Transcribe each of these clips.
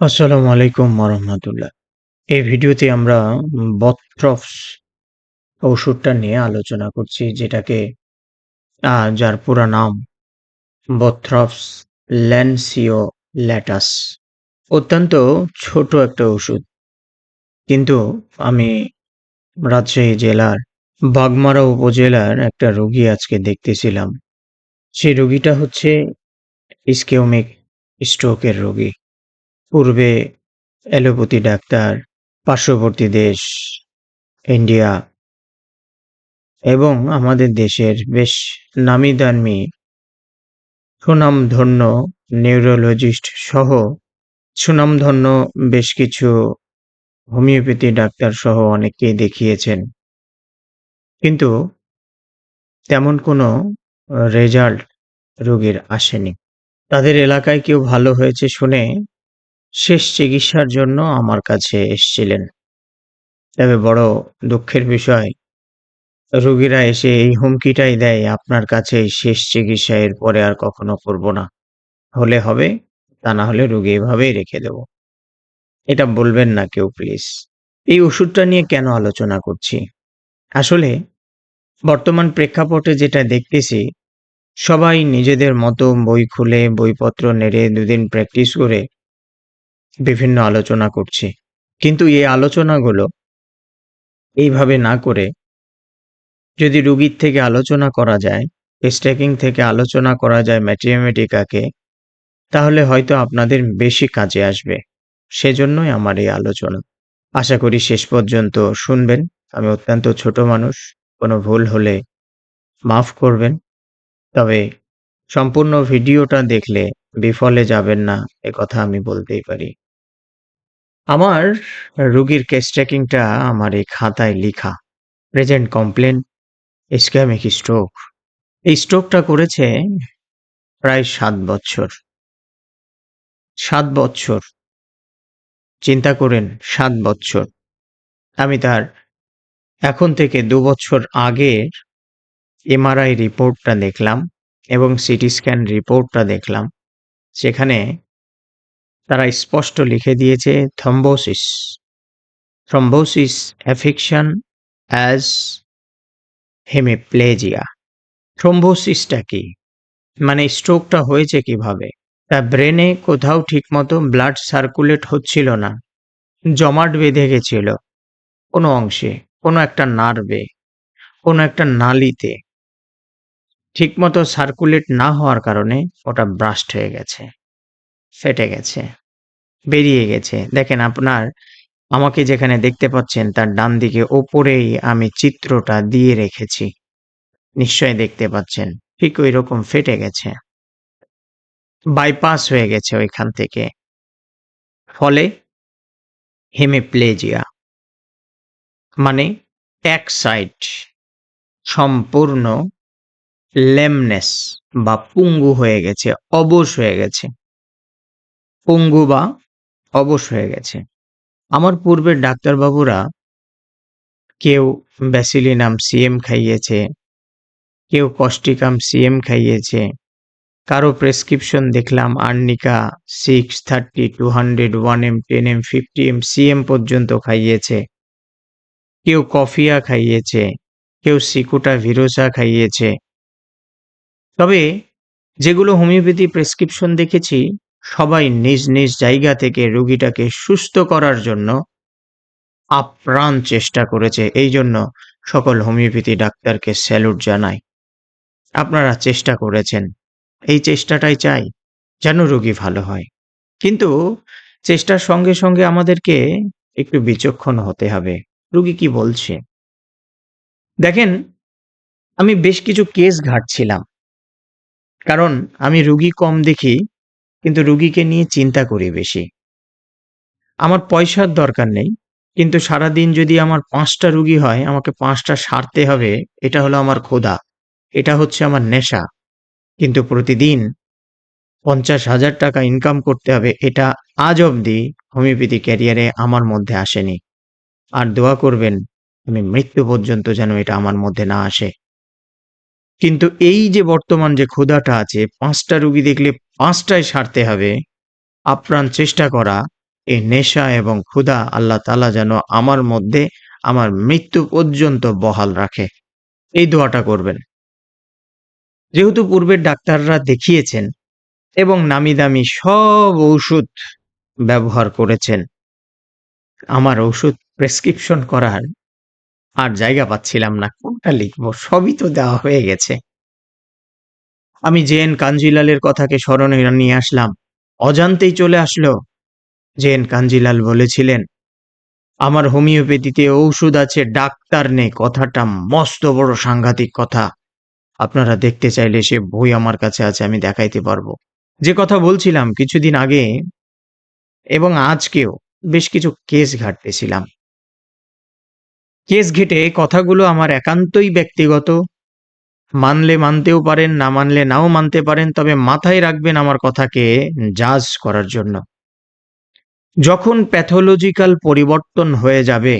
আসসালামু আলাইকুম ওরহমতুল্লাহ। এই ভিডিওতে আমরা উম ওষুধটা নিয়ে আলোচনা করছি, যেটাকে যার পুরা নাম বথট্রপস ল্যান্সিওল্যাটাস। অত্যন্ত ছোট একটা ওষুধ। কিন্তু আমি রাজশাহী জেলার বাগমারা উপজেলার একটা রোগী আজকে দেখতেছিলাম। সেই রোগীটা হচ্ছে ইসকেমিক স্ট্রোকের রোগী। পূর্বে অ্যালোপ্যাথি ডাক্তার, পার্শ্ববর্তী দেশ ইন্ডিয়া এবং আমাদের দেশের বেশ নামি-দামি সুনামধন্য নিউরোলজিস্ট সহ সুনামধন্য বেশ কিছু হোমিওপ্যাথি ডাক্তার সহ অনেককেই দেখিয়েছেন। কিন্তু তেমন কোনো রেজাল্ট রোগীর আসেনি। তাদের এলাকায় কেউ ভালো হয়েছে শুনে শেষ চিকিৎসার জন্য আমার কাছে এসছিলেন। তবে বড় দুঃখের বিষয় রোগীরা এসে এই হুমকিটাই দেয়, "আপনার কাছেই শেষ চিকিৎসা এরপরে আর কখনো করব না। হলে হবে, তা না হলে রোগী এভাবেই রেখে দেব।" এটা বলবেন না কেউ প্লিজ। এই ওষুধটা নিয়ে কেন আলোচনা করছি? আসলে বর্তমান প্রেক্ষাপটে যেটা দেখতেছি, সবাই নিজেদের মতো বই খুলে বইপত্র নেড়ে দুদিন প্র্যাকটিস করে বিভিন্ন আলোচনা করছি কিন্তু এই আলোচনাগুলো এইভাবে না করে যদি রুগীর থেকে আলোচনা করা যায়, স্ট্যাকিং থেকে আলোচনা করা যায় ম্যাথমেটিকাকে, তাহলে হয়তো আপনাদের বেশি কাজে আসবে। সেজন্যই আমার এই আলোচনা। আশা করি শেষ পর্যন্ত শুনবেন। আমি অত্যন্ত ছোট মানুষ। কোনো ভুল হলে মাফ করবেন। তবে সম্পূর্ণ ভিডিওটা দেখলে বিফলে যাবেন না, একথা আমি বলতেই পারি। আমার রোগীর কেস ট্র্যাকিংটা আমার এই খাতায় লিখা। Present complain ischemic stroke. এই স্ট্রোকটা করেছে প্রায় ৭ বছর। ৭ বছর। চিন্তা করেন ৭ বছর। আমি তার এখন থেকে ২ বছর আগের এমআরআই রিপোর্টটা দেখলাম এবং সিটি স্ক্যান রিপোর্টটা দেখলাম। সেখানে তারা স্পষ্ট লিখে দিয়েছে thrombosis. Thrombosis affection as hemiplegia. থ্রম্বোসিসটা কি? মানে স্ট্রোকটা হয়েছে কীভাবে? তা ব্রেনে কোথাও ঠিকমতো ব্লাড সার্কুলেট হচ্ছিল না। জমাট বেঁধে গেছিল কোনো অংশে, কোনো একটা নার্ভে, কোনো একটা নালীতে। ঠিকমতো সার্কুলেট না হওয়ার কারণে ওটা ব্রাস্ট হয়ে গেছে। ফেটে গেছে। বেরিয়ে গেছে। দেখেন আপনার, আমাকে যেখানে দেখতে পাচ্ছেন তার ডানদিকে ওপরেই আমি চিত্রটা দিয়ে রেখেছি। নিশ্চয়ই দেখতে পাচ্ছেন। ঠিক ঐরকম ফেটে গেছে। বাইপাস হয়ে গেছে ওইখান থেকে। ফলে হেমিপ্লেজিয়া। মানে এক সাইড সম্পূর্ণ লেমনেস বা পঙ্গু হয়ে গেছে, অবশ হয়ে গেছে। পঙ্গু বা অবশ হয়ে গেছে। আমার পূর্বের ডাক্তারবাবুরা কেউ ব্যাসিলিনাম সিএম খাইয়েছে, কেউ কস্টিকাম সিএম খাইয়েছে, কারও প্রেসক্রিপশন দেখলাম arnica 6, 30, 200, 1M, 10M, 50M, CM পর্যন্ত খাইয়েছে। কেউ কফিয়া খাইয়েছে, কেউ সিকুটা ভিরোসা খাইয়েছে। তবে যেগুলো হোমিওপ্যাথি প্রেসক্রিপশন দেখেছি, সবাই নিজ নিজ জায়গা থেকে রোগীটাকে সুস্থ করার জন্য আপ্রাণ চেষ্টা করেছে। এই জন্য সকল হোমিওপ্যাথি ডাক্তারকে স্যালুট জানাই। আপনারা চেষ্টা করেছেন। এই চেষ্টাটাই চাই যেন রোগী ভালো হয়। কিন্তু চেষ্টার সঙ্গে সঙ্গে আমাদেরকে একটু বিচক্ষণ হতে হবে। রুগী কি বলছে? দেখেন, আমি বেশ কিছু কেস ঘাঁটছিলাম। কারণ আমি রুগী কম দেখি কিন্তু রুগীকে নিয়ে চিন্তা করি বেশি। আমার পয়সার দরকার নেই। কিন্তু সারাদিন যদি আমার পাঁচটা রুগী হয় আমাকে পাঁচটা সারতে হবে এটা হলো আমার ক্ষুধা। এটা হচ্ছে আমার নেশা। কিন্তু প্রতিদিন ৫০,০০০ টাকা ইনকাম করতে হবে এটা আজ অবধি হোমিওপ্যাথি ক্যারিয়ারে আমার মধ্যে আসেনি। আর দোয়া করবেন আমি মৃত্যু পর্যন্ত যেন এটা আমার মধ্যে না আসে। কিন্তু এই যে বর্তমান যে ক্ষুধাটা আছে পাঁচটা রুগী দেখলে ৫ টায় সারতে হবে, আপ্রাণ চেষ্টা করা এই নেশা এবং ক্ষুধা আল্লাহ তালা যেন আমার মধ্যে আমার মৃত্যু পর্যন্ত বহাল রাখে। এই দোয়াটা করবেন। যেহেতু পূর্বের ডাক্তাররা দেখিয়েছেন এবং নামি দামি সব ঔষুধ ব্যবহার করেছেন। আমার ঔষুধ প্রেসক্রিপশন করার আর জায়গা পাচ্ছিলাম না। কোনটা লিখব? সবই তো দেওয়া হয়ে গেছে। আমি জে.এন. কাঞ্জিলালের কথাকে স্মরণে নিয়ে আসলাম। অজান্তেই চলে আসলো। জে.এন. কাঞ্জিলাল বলেছিলেন, "আমার হোমিওপ্যাথিতে ঔষধ আছে, ডাক্তার নেই।" কথাটা মস্ত বড় সাংঘাতিক কথা। আপনারা দেখতে চাইলে সে বই আমার কাছে আছে, আমি দেখাইতে পারব। যে কথা বলছিলাম কিছুদিন আগে এবং আজকেও বেশ কিছু কেস ঘাঁটতেছিলাম। কেস ঘেঁটে কথাগুলো আমার একান্তই ব্যক্তিগত। মানলে মানতেও পারেন, না মানলে নাও মানতে পারেন। তবে মাথায় রাখবেন আমার কথাকে জাজ করার জন্য। যখন প্যাথোলজিক্যাল পরিবর্তন হয়ে যাবে,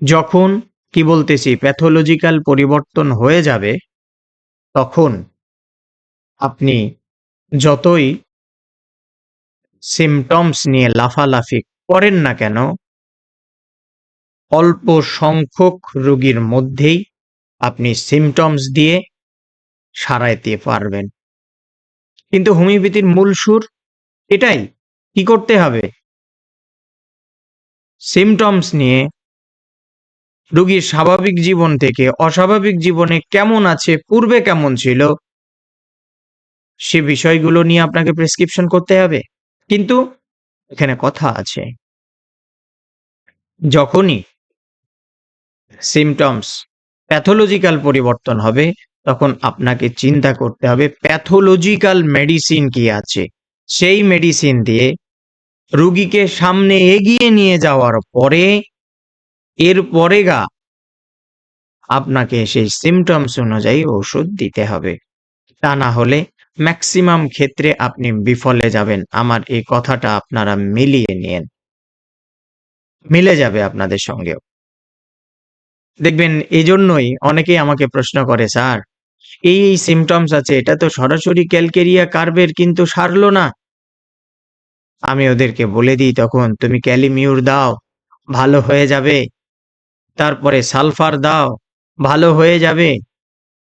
যখন কি বলতেছি প্যাথোলজিক্যাল পরিবর্তন হয়ে যাবে, তখন আপনি যতই সিম্পটমস নিয়ে লাফালাফি করেন না কেন, অল্প সংখ্যক রোগীর মধ্যেই আপনি সিমটমস দিয়ে সারাইতে পারবেন। কিন্তু হোমিওপ্যাথির মূল সুর এটাই। কি করতে হবে? সিমটমস নিয়ে রোগীর স্বাভাবিক জীবন থেকে অস্বাভাবিক জীবনে কেমন আছে, পূর্বে কেমন ছিল সে বিষয়গুলো নিয়ে আপনাকে প্রেসক্রিপশন করতে হবে। কিন্তু এখানে কথা আছে। যখনই সিম্পটমস প্যাথোলজিক্যাল পরিবর্তন হবে, তখন আপনাকে চিন্তা করতে হবে প্যাথোলজিক্যাল মেডিসিন কি আছে। সেই মেডিসিন দিয়ে রুগীকে সামনে এগিয়ে নিয়ে যাওয়ার পরে এরপরে গা আপনাকে সেই সিম্পটমস অনুযায়ী ওষুধ দিতে হবে। তা না হলে ম্যাক্সিমাম ক্ষেত্রে আপনি বিফলে যাবেন। আমার এই কথাটা আপনারা মিলিয়ে নিয়েন। মিলে যাবে আপনাদের সঙ্গেও। দেখবেন এজন্যই অনেকেই আমাকে প্রশ্ন করে, "স্যার, এই, এই সিম্পটমস আছে, এটা তো সরাসরি ক্যালকেরিয়া কার্ভের কিন্তু সারলো না।" আমি ওদেরকে বলে দিই তখন, "তুমি ক্যালিমিউর দাও, ভালো হয়ে যাবে। তারপরে সালফার দাও, ভালো হয়ে যাবে।"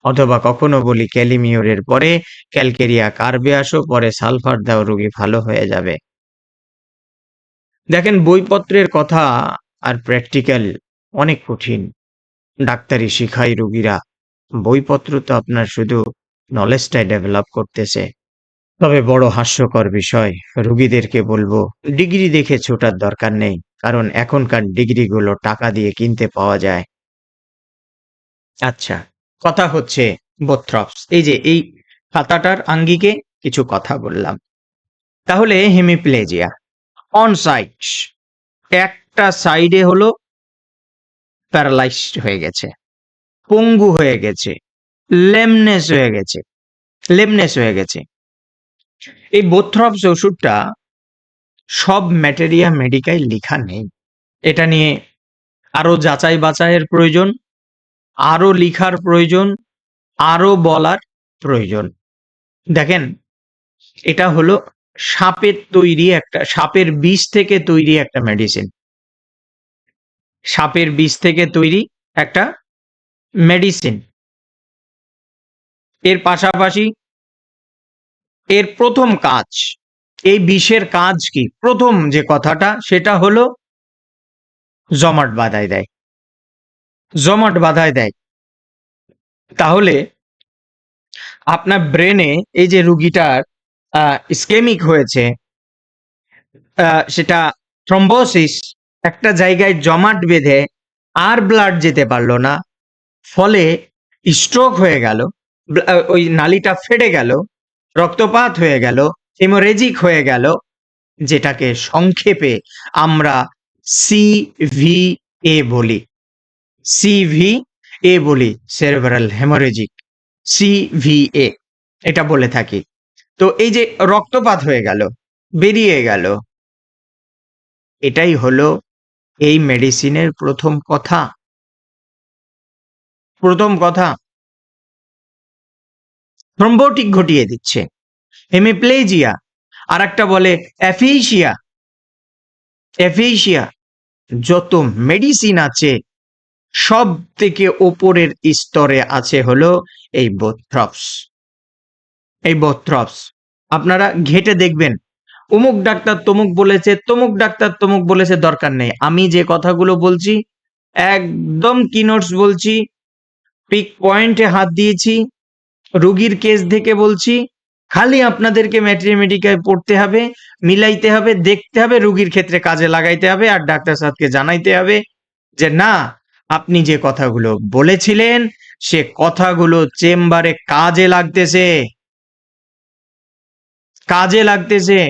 অথবা কখনো বলি ক্যালিমিউরের পরে ক্যালকেরিয়া কার্বে আসো, পরে সালফার দাও, রুগী ভালো হয়ে যাবে। দেখেন বইপত্রের কথা আর প্র্যাকটিক্যাল অনেক কঠিন। ডাক্তারি শিখায় রুগীরা। বইপত্র তো আপনার শুধু নলেজটাই ডেভেলপ করতেছে। তবে বড় হাস্যকর বিষয়, রুগীদেরকে বলব, ডিগ্রি দেখে ছোটার দরকার নেই। কারণ এখনকার ডিগ্রিগুলো টাকা দিয়ে কিনতে পাওয়া যায়। আচ্ছা, কথা হচ্ছে বোথ্রপস। এই যে এই খাতাটার আঙ্গিকে কিছু কথা বললাম। তাহলে হেমিপ্লেজিয়া অন সাইড একটা সাইডে হলো প্যারালাইজড হয়ে গেছে, পঙ্গু হয়ে গেছে, লেমনেস হয়ে গেছে, লেমনেস হয়ে গেছে। এই বোথ্রপস ওষুধটা সব ম্যাটেরিয়া মেডিকায় লিখা নেই। এটা নিয়ে আরও যাচাই বাছাইয়ের প্রয়োজন, আরও লিখার প্রয়োজন, আরও বলার প্রয়োজন। দেখেন, এটা হলো সাপের তৈরি একটা সাপের বিষ থেকে তৈরি একটা মেডিসিন। সাপের বিষ থেকে তৈরি একটা মেডিসিন। এর পাশাপাশি এর প্রথম কাজ, এই বিষের কাজ কি? প্রথম যে কথাটা সেটা হলো জমাট বাঁধায় দেয়। জমাট বাধায় দেয়। তাহলে আপনার ব্রেনে এই যে রুগীটার আ ইসকেমিক হয়েছে সেটা থ্রম্বোসিস একটা জায়গায় জমাট বেঁধে আর ব্লাড যেতে পারল না। ফলে স্ট্রোক হয়ে গেল। ওই নালিটা ফেটে গেল, রক্তপাত হয়ে গেল, হেমোরেজিক হয়ে গেল, যেটাকে সংক্ষেপে আমরা সিভিএ বলি। সিভি এ বলি, সেরেব্রাল হেমোরেজিক। সিভিএ এটা বলে থাকি। তো এই যে রক্তপাত হয়ে গেল, বেরিয়ে গেল। এটাই হলো এই মেডিসিনের প্রথম কথা। প্রথম কথা। থ্রম্বোটিক ঘটিয়ে দিচ্ছে। হেমিপ্লেজিয়া আর একটা বলে অ্যাফেইশিয়া। এফেশিয়া যত মেডিসিন আছে, সব থেকে ওপরের স্তরে আছে হলো এই বোথ্রপস এই বোথ্রপস আপনারা ঘেটে দেখবেন অমুক ডাক্তার তমুক বলেছে, তমুক ডাক্তার তমুক বলেছে, দরকার নেই। আমি যে কথাগুলো বলছি, একদম কিনোটস বলছি পিক পয়েন্টে হাত দিয়েছি, রুগীর কেস থেকে বলছি, খালি আপনাদেরকে ম্যাট্রিমেডিকায় পড়তে হবে, মিলাইতে হবে, দেখতে হবে, রুগীর ক্ষেত্রে কাজে লাগাইতে হবে, আর ডাক্তার সাহেবকে জানাইতে হবে যে না, আপনি যে কথাগুলো বলেছিলেন, সে কথাগুলো চেম্বারে কাজে লাগতেছে। কাজে লাগতেছে।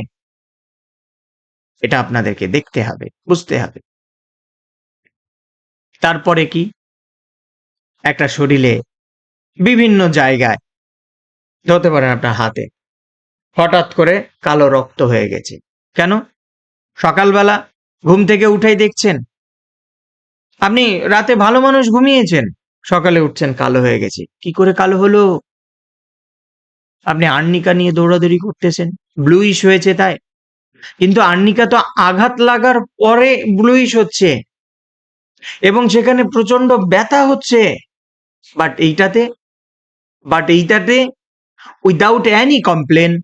এটা আপনাদেরকে দেখতে হবে, বুঝতে হবে। তারপরে কি? একটা শরীরে বিভিন্ন জায়গায়, ধরতে পারেন আপনার হাতে, হঠাৎ করে কালো রক্ত হয়ে গেছে। কেন? সকালবেলা ঘুম থেকে উঠেই দেখছেন? আপনি রাতে ভালো মানুষ ঘুমিয়েছেন, সকালে উঠছেন, কালো হয়ে গেছে। কি করে কালো হলো? আপনি আর্নিকা নিয়ে দৌড়াদৌড়ি করতেছেন। ব্লুইশ হয়েছে তাই? কিন্তু আর্নিকা তো আঘাত লাগার পরে ব্লুইশ হচ্ছে। এবং সেখানে প্রচণ্ড ব্যথা হচ্ছে। বাট এইটাতে বাট এইটাতে উইদাউট অ্যানি কমপ্লেন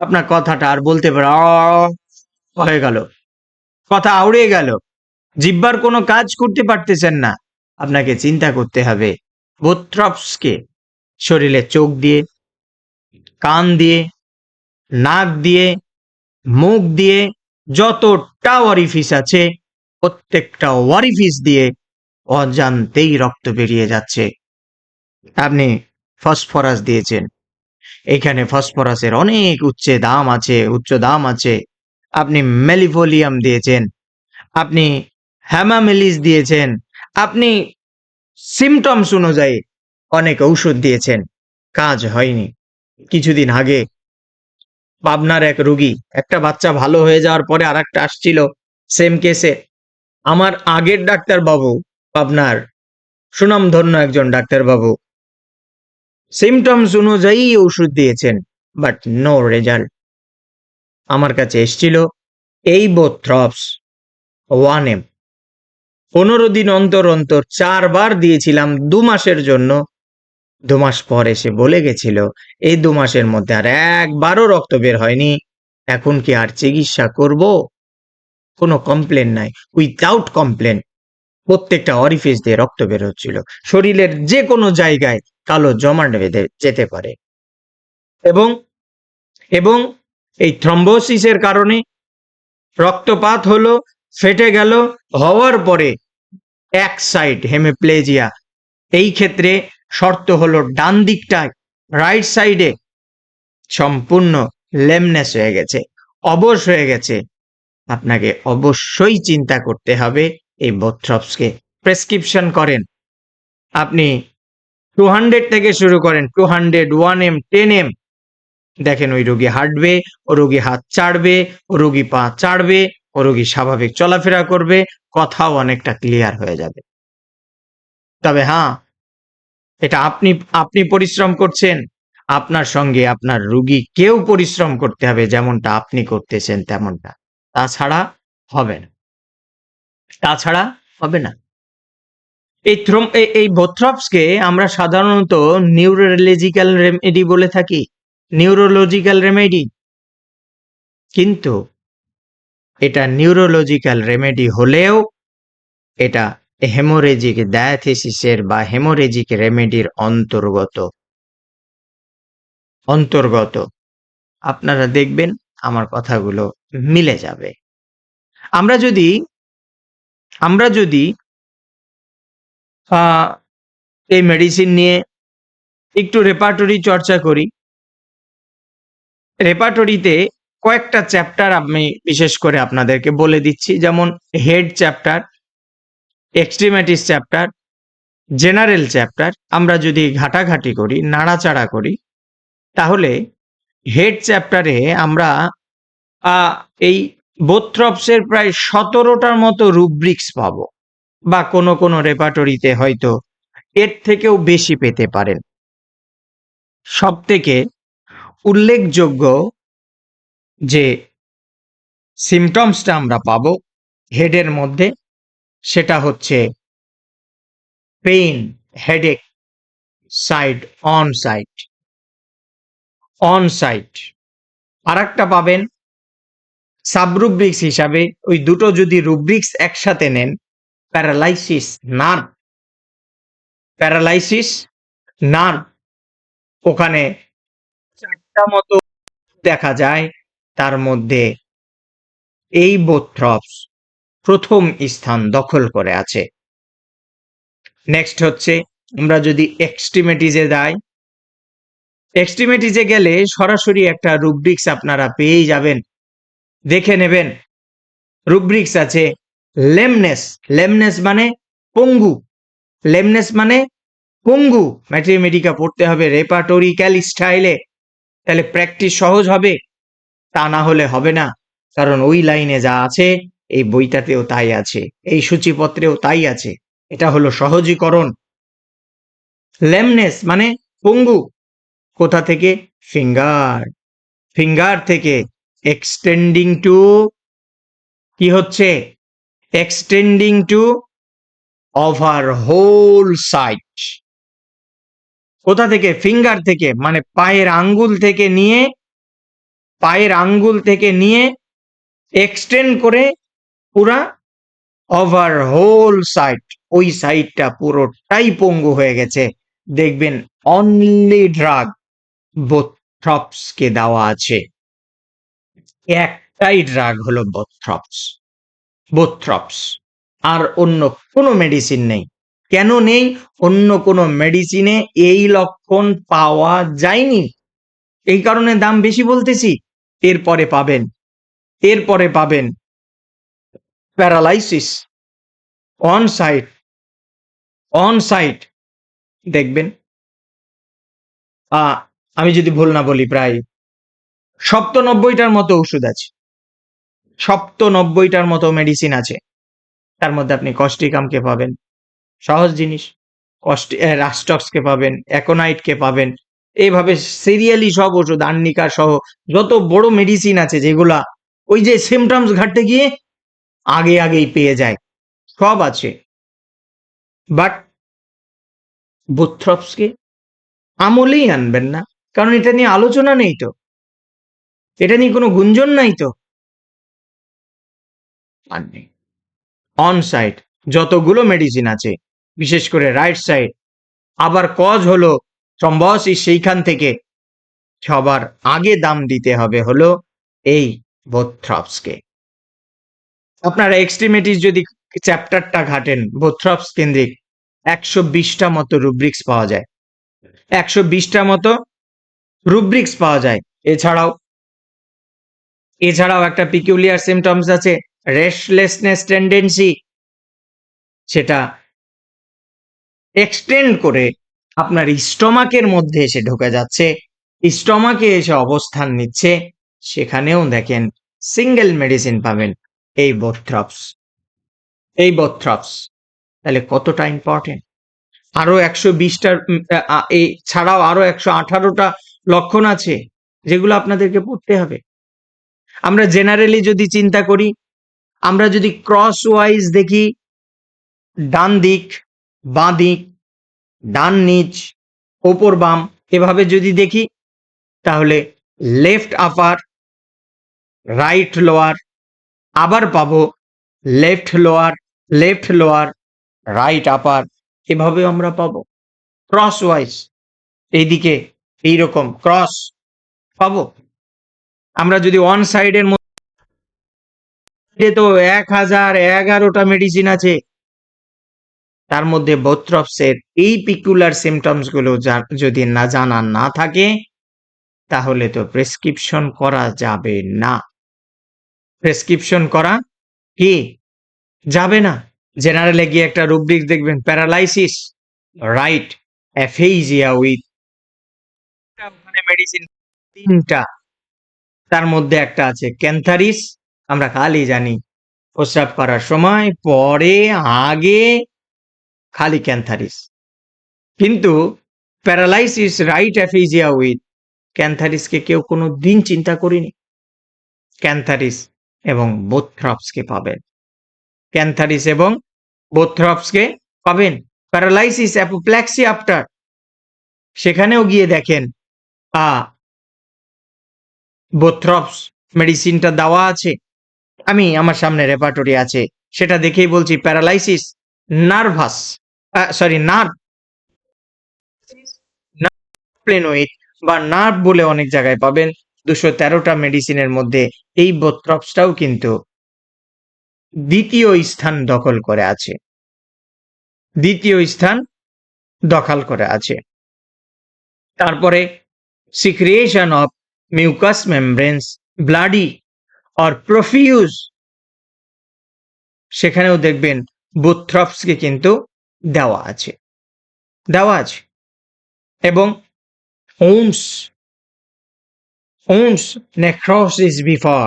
আপনার কথাটা আর বলতে পারে হয়ে গেল। কথা আউড়ে গেল। জিব্বার কোনো কাজ করতে পারতেছেন না। আপনাকে চিন্তা করতে হবে। বোথ্রপসকে শরীরে চোখ দিয়ে, কান দিয়ে, নাক দিয়ে মুখ দিয়ে যতটা অরিফিস আছে, প্রত্যেকটা অরিফিস দিয়ে অজান্তেই রক্ত বেরিয়ে যাচ্ছে। আপনি ফসফরাস দিয়েছেন। এখানে ফসফরাসের অনেক উচ্চে দাম আছে, উচ্চ দাম আছে। আপনি মেলিফোলিয়াম দিয়েছেন। আপনি হ্যামামেলিস দিয়েছেন। আপনি সিমটমস অনুযায়ী অনেক ঔষধ দিয়েছেন। কাজ হয়নি। কিছুদিন আগে পাবনার এক রুগী। একটা বাচ্চা ভালো হয়ে যাওয়ার পরে আর একটা আসছিল সেম কেসে আমার আগের ডাক্তার বাবু পাবনার, সুনামধন্য একজন ডাক্তার বাবু সিমটমস অনুযায়ী ওষুধ দিয়েছেন বাট নো রেজাল্ট আমার কাছে এসছিল, এই বোথ্রপস ওয়ান এম পনেরো দিন অন্তর অন্তর চারবার দিয়েছিলাম, দু মাসের জন্য দু মাস পর এসে বলে গেছিল, এই দু মাসের মধ্যে আর একবারও রক্ত বের হয়নি। এখন কি আর চিকিৎসা করব? কোনো কমপ্লেন নাই। উইথাউট কমপ্লেন প্রত্যেকটা অরিফিস দিয়ে রক্ত বের হচ্ছিল। শরীরের যে কোনো জায়গায় কালো জমাট বেঁধে যেতে পারে। এবং এবং এই থ্রম্বোসিসের কারণে রক্তপাত হলো, ফেটে গেল, হওয়ার পরে এক সাইড হেমিপ্লেজিয়া এই ক্ষেত্রে শর্ত হলো ডান দিকটায় রাইট সাইডে সম্পূর্ণ লেমনেস হয়ে গেছে, অবশ হয়ে গেছে। আপনাকে অবশ্যই চিন্তা করতে হবে এই বোথ্রপসকে প্রেসক্রিপশন করেন। আপনি টু হান্ড্রেড থেকে শুরু করেন two hundred one M ten M দেখেন ওই রোগী হাঁটবে, ও রোগী হাত চাড়বে ও রোগী পা চাড়বে ও রোগী স্বাভাবিক চলাফেরা করবে, কথাও অনেকটা ক্লিয়ার হয়ে যাবে। তবে হ্যাঁ এটা আপনি আপনি পরিশ্রম করছেন, আপনার সঙ্গে আপনার রুগী কেউ পরিশ্রম করতে হবে যেমনটা আপনি করতেছেন তেমনটা। তাছাড়া হবে না। তাছাড়া হবে না। এই থ্রোম, এই বোথ্রপসকে আমরা সাধারণত নিউরোলজিক্যাল রেমেডি বলে থাকি। Neurological remedy. কিন্তু এটা নিউরোলজিক্যাল রেমেডি হলেও এটা হেমোরেজিক ডায়াথিসিসের বা হেমোরেজিক রেমেডির অন্তর্গত। অন্তর্গত। আপনারা দেখবেন আমার কথাগুলো মিলে যাবে। আমরা যদি আমরা যদি এই মেডিসিন নিয়ে একটু রেপার্টরি চর্চা করি। রেপার্টরিতে কয়েকটা চ্যাপ্টার আমি বিশেষ করে আপনাদেরকে বলে দিচ্ছি। যেমন head chapter extremities chapter general chapter আমরা যদি ঘাটাঘাটি করি, নাড়াচাড়া করি, তাহলে হেড চ্যাপ্টারে আমরা এই বোথ্রপসের প্রায় সতেরোটার মতো রুব্রিক্স পাবো, বা কোনো কোনো রেপার্টরিতে হয়তো এর থেকেও বেশি পেতে পারেন। সব থেকে উল্লেখযোগ্য যে সিমটমসটা আমরা পাবো হেডের মধ্যে সেটা হচ্ছে pain headache side on side on side আর একটা পাবেন সাবরুব্রিক্স হিসাবে, ওই দুটো যদি রুব্রিক্স একসাথে নেন প্যারালাইসিস নার্ভ প্যারালাইসিস নার্ভ ওখানে চারটা মতো দেখা যায়, তার মধ্যে এই বোথ্রপস প্রথম স্থান দখল করে আছে। নেক্সট হচ্ছে, আমরা যদি এক্সট্রিমেটিজে যাই এক্সট্রিমেটিজে গেলে সরাসরি একটা রুব্রিক্স আপনারা পেয়েই যাবেন। দেখে নেবেন রুব্রিক্স আছে লেমনেস। লেমনেস মানে পঙ্গু। লেমনেস মানে পঙ্গু। ম্যাথমেটিকা পড়তে হবে রেপাটোরিক্যাল স্টাইলে তাহলে প্র্যাকটিস সহজ হবে, তা না হলে হবে না। কারণ ওই লাইনে যা আছে এই বইটাতেও তাই আছে, এই সূচিপত্রেও তাই আছে। এটা হলো সহজীকরণ। লেমনেস মানে পঙ্গু। কোথা থেকে? ফিঙ্গার। ফিঙ্গার থেকে এক্সটেন্ডিং টু কি হচ্ছে? Extending to over whole side. কোথা থেকে? ফিঙ্গার থেকে মানে পায়ের আঙ্গুল থেকে নিয়ে, পায়ের আঙ্গুল থেকে নিয়ে এক্সটেন্ড করে পুরা ওভার হোল সাইট ওই সাইডটা পুরোটাই পঙ্গু হয়ে গেছে। দেখবেন অনলি ড্রাগ বোথ্রপস কে দেওয়া আছে। একটাই ড্রাগ হলো বোথ্রপস বোথ্রপস আর অন্য কোনো মেডিসিন নেই। কেন নেই? অন্য কোনো মেডিসিনে এই লক্ষণ পাওয়া যায়নি। এই কারণে দাম বেশি বলতেছি। এরপরে পাবেন। এরপরে পাবেন। Paralysis on side on side দেখবেন আমি যদি ভুল না বলি প্রায় সপ্তানব্বইটার মতো ওষুধ আছে। সপ্তানব্বইটার মতো মেডিসিন আছে। তার মধ্যে আপনি কস্টিকামকে পাবেন, সহজ জিনিস। কস্টি রাস্টক্সকে পাবেন অ্যাকোনাইটকে পাবেন। এইভাবে সিরিয়ালি সব ওষুধ আর্নিকা সহ যত বড় মেডিসিন আছে যেগুলা, ওই যে সিমটমস ঘাটতে গিয়ে আগে আগেই পেয়ে যায়। সব আছে। বাট বুথ্রপসকে আমলেই আনবেন না। কারণ এটা নিয়ে আলোচনা নেই তো। এটা নিয়ে কোনো গুঞ্জন নাই তো। অন সাইড যতগুলো মেডিসিন আছে, বিশেষ করে রাইট সাইড আবার কজ হলো থ্রম্বসিস সেইখান থেকে সবার আগে দাম দিতে হবে হলো এই বোথ্রপসকে আপনারা এক্সট্রিমিটিস যদি চ্যাপ্টারটা ঘাটেন বোথ্রপস কেন্দ্রিক একশো বিশটা মতো রুব্রিক্স পাওয়া যায়। একশো বিশটা মতো রুব্রিক্স পাওয়া যায়। এছাড়াও এছাড়াও একটা পিকিউলিয়ার সিমটমস আছে রেস্টলেসনেস টেন্ডেন্সি সেটা এক্সটেন্ড করে আপনার স্টমাকের মধ্যে এসে ঢুকে যাচ্ছে, স্টমাকে এসে অবস্থান নিচ্ছে, সেখানেও দেখেন সিঙ্গেল মেডিসিন পাবেন। এই বোথ্রপস এই বোথ্রপস তাহলে কতটা ইম্পর্টেন্ট আরও একশো বিশটার এই ছাড়াও আরও একশো আঠারোটা লক্ষণ আছে যেগুলো আপনাদেরকে পড়তে হবে। আমরা জেনারেলি যদি চিন্তা করি, আমরা যদি ক্রস ওয়াইজ দেখি, ডান দিক, বাঁ দিক, ডান নিচ, ওপর বাম, এভাবে যদি দেখি, তাহলে লেফট আপার রাইট লোয়ার আবার পাবো left lower left lower right upper এভাবে আমরা পাবো। ক্রস ওয়াইজ এইদিকে এইরকম ক্রস পাবো। আমরা যদি ওয়ান সাইডের মধ্যে তো এক হাজার এগারোটা মেডিসিন আছে। তার মধ্যে বোথ্রপসের এই পিকুলার সিমটমসগুলো যদি না জানা না থাকে, তাহলে তো প্রেসক্রিপশন করা যাবে না। প্রেসক্রিপশন করা কি? যাবে না। জেনারেলে গিয়ে একটা রুব্রিক দেখবেন প্যারালাইসিস রাইট অ্যাফেইজিয়া উইথ ওখানে মেডিসিন তিনটা। তার মধ্যে একটা আছে ক্যান্থারিস আমরা খালি জানি। প্রস্রাব করার সময়, পরে, আগে খালি ক্যান্থারিস কিন্তু প্যারালাইসিস রাইট অ্যাফিজিয়া উইথ ক্যান্থারিসকে কেউ কোনো দিন চিন্তা করিনি। ক্যান্থারিস এবং বোথ্রপসকে পাবেন। ক্যান্থারিস এবং বোথ্রপসকে পাবেন। প্যারালাইসিস অ্যাপোপ্ল্যাক্সি আফটার সেখানেও গিয়ে দেখেন, আ বোথ্রপস মেডিসিনটা দেওয়া আছে। আমি আমার সামনে রেপার্টরি আছে। সেটা দেখেই বলছি প্যারালাইসিস নার্ভাস সরি নার্ভ প্লেনোইড বা নার্ভ বলে অনেক জায়গায় পাবেন। দুশো তেরোটা মেডিসিনের মধ্যে এই বোথ্রপসটাও কিন্তু দ্বিতীয় স্থান দখল করে আছে। দ্বিতীয় স্থান দখল করে আছে। তারপরে secretion of mucous membranes bloody or profuse সেখানেও দেখবেন বুথ্রপসকে কিন্তু দেওয়া আছে। দেওয়া আছে। এবং ওমস ওমস নেক্রোসিস বিফর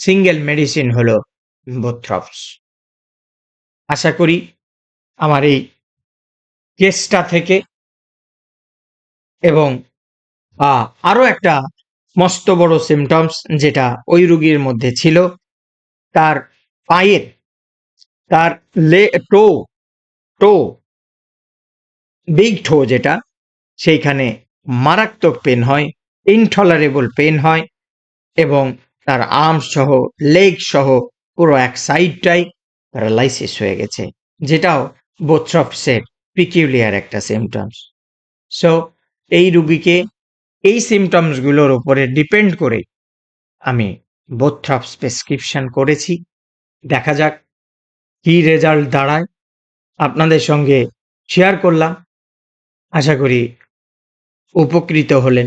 সিঙ্গেল মেডিসিন হলো বোথ্রপস আশা করি আমার এই কেসটা থেকে এবং আহ, আরও একটা মস্ত বড় সিমটমস যেটা ওই রুগীর মধ্যে ছিল তার পায়ের তার লে টো টো বিগ ঠো যেটা সেইখানে মারাত্মক পেন হয় ইনটলারেবল পেন হয় এবং তার আর্মস সহ লেগ সহ পুরো এক সাইডটাই প্যারালাইসিস হয়ে গেছে, যেটাও বোথ্রপসের পিকিউলিয়ার একটা সিমটমস সো এই রুগীকে এই সিমটমসগুলোর উপরে ডিপেন্ড করে আমি বোথ্রপস প্রেসক্রিপশন করেছি। দেখা যাক কি রেজাল্ট দাঁড়ায়। আপনাদের সঙ্গে শেয়ার করলাম। আশা করি উপকৃত হলেন।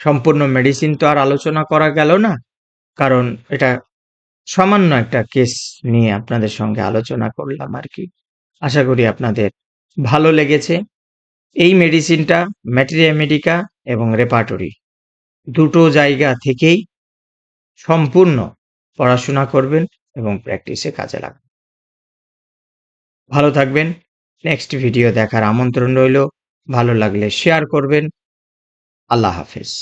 সম্পূর্ণ মেডিসিন তো আর আলোচনা করা গেল না, কারণ এটা সামান্য একটা কেস নিয়ে আপনাদের সঙ্গে আলোচনা করলাম আর কি। আশা করি আপনাদের ভালো লেগেছে। এই মেডিসিনটা ম্যাটেরিয়া মেডিকা এবং রেপার্টরি দুটো জায়গা থেকেই সম্পূর্ণ পড়াশোনা করবেন এবং প্র্যাকটিসে কাজে লাগাবেন ভালো থাকবেন। নেক্সট ভিডিও দেখার আমন্ত্রণ রইল। ভালো লাগলে শেয়ার করবেন। আল্লাহ হাফেজ।